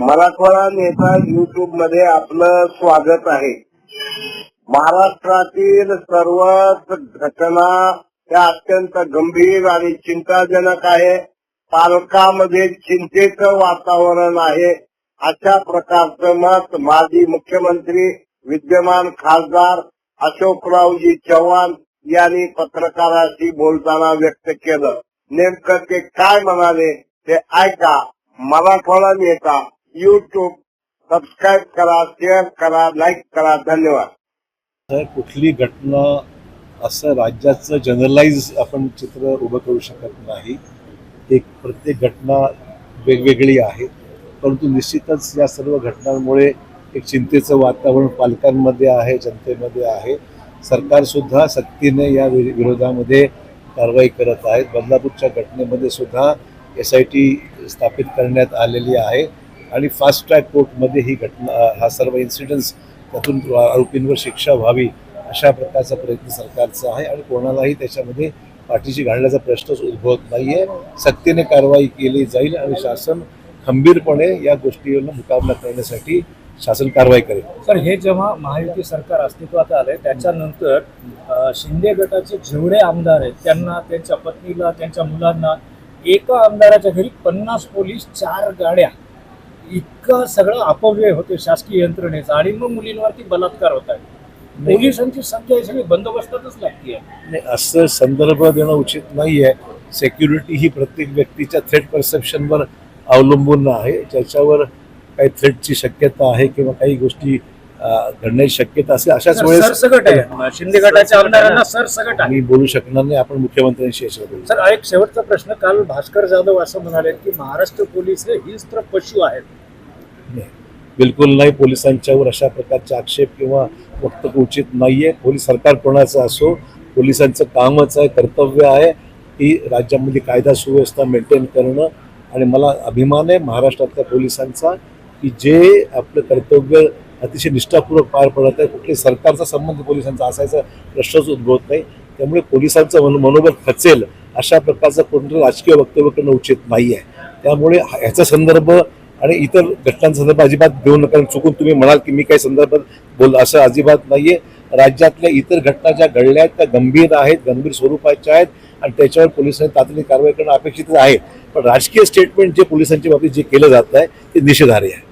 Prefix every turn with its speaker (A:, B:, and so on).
A: मराठवाडा नेता युट्यूबमध्ये आपलं स्वागत आहे. महाराष्ट्रातील सर्वच घटना त्या अत्यंत गंभीर आणि चिंताजनक आहे. पालकामध्ये चिंतेचं वातावरण आहे. अशा प्रकारचं मत माजी मुख्यमंत्री विद्यमान खासदार अशोकरावजी चव्हाण यांनी पत्रकाराशी बोलताना व्यक्त केलं. नेमकं ते काय म्हणाले ते ऐका. मराठवाडा नेता युट्यूब सबस्क्राईब करा शेअर करा लाईक करा. धन्यवाद.
B: तर कुठली घटना असं राज्याचं जनरलाइज आपण चित्र उभं करू शकत नाही. एक प्रत्येक घटना वेगवेगळी आहे. परंतु निश्चितच या सर्व घटनांमुळे एक चिंतेचं वातावरण पालकांमध्ये आहे जनतेमध्ये आहे. सरकारसुद्धा सक्तीने या वि- विरोधामध्ये कारवाई करत आहेत. बदलापूरच्या घटनेमध्ये सुद्धा एस आय टी स्थापित करण्यात आलेली आहे. आणि फास्ट ट्रॅक कोर्टमध्ये ही घटना हा सर्व इन्सिडन्स त्यातून आरोपींवर शिक्षा व्हावी अशा प्रकारचा प्रयत्न सरकारचा आहे आणि कोणालाही त्याच्यामध्ये पाठीशी घालण्याचा प्रश्नच उद्भवत नाही आहे सक्तीने कारवाई केली जाईल आणि शासन खंबीरपणे या गोष्टीवर मुकाबला करण्यासाठी शासन कारवाई करेल.
C: सर हे जेव्हा महायुती सरकार अस्तित्वात आले त्याच्यानंतर शिंदे गटाचे जेवढे आमदार आहेत त्यांना त्यांच्या पत्नीला त्यांच्या मुलांना एका आमदाराच्या घरी पन्नास पोलीस चार गाड्या इतकं सगळं अपव्यय होते शासकीय यंत्रणेचा आणि मग मुलींवरती बलात्कार होत आहे. पोलिसांची संख्या ही सगळी बंदोबस्तातच लागते
B: नाही असं संदर्भ देणं उचित नाही आहे सेक्युरिटी ही प्रत्येक व्यक्तीच्या थ्रेट परसेप्शनवर अवलंबून आहे. ज्याच्यावर काही थ्रेटची शक्यता आहे किंवा काही गोष्टी घडण्याची शक्यता असेल अशाच वेळेस
C: सरसकट आहे. शिंदे गटाच्या आमदारांना सरसकट आहे.
B: मी बोलू शकणार नाही आपण मुख्यमंत्र्यांशी याच्यावर बोलू.
C: सर एक शेवटचा प्रश्न काल भास्कर जाधव असं म्हणाले की महाराष्ट्र पोलीस हे हिंस्त्र पशु आहेत.
B: नाही. बिलकुल नाही पोलिसांच्यावर अशा प्रकारचे आक्षेप किंवा वक्तव्य उचित नाहीये. पोलीस सरकार कोणाचं असो पोलिसांचं कामच आहे कर्तव्य आहे की राज्यामध्ये कायदा सुव्यवस्था मेंटेन करणं. आणि मला अभिमान आहे महाराष्ट्रातल्या पोलिसांचा की जे आपलं कर्तव्य अतिशय निष्ठापूर्वक पार पडत आहे. कुठल्याही सरकारचा संबंध पोलिसांचा असायचा प्रश्नच उद्भवत नाही. त्यामुळे पोलिसांचं मन मनोबल खचेल अशा प्रकारचं कोणतं राजकीय वक्तव्य करणं उचित नाही आहे. त्यामुळे ह्याचा संदर्भ आणि इतर घटनांसंदर्भ अजिबात देऊ नका. चुकून तुम्ही म्हणाल की मी काही संदर्भात बोल असं अजिबात नाही आहे राज्यातल्या इतर घटना ज्या घडल्या आहेत त्या गंभीर आहेत गंभीर स्वरूपाच्या आहेत आणि त्याच्यावर पोलिसांनी तातडीने कारवाई करणं अपेक्षित आहे. पण राजकीय स्टेटमेंट जे पोलिसांच्या बाबतीत जे केलं जात आहे ते निषेधार्ह आहे.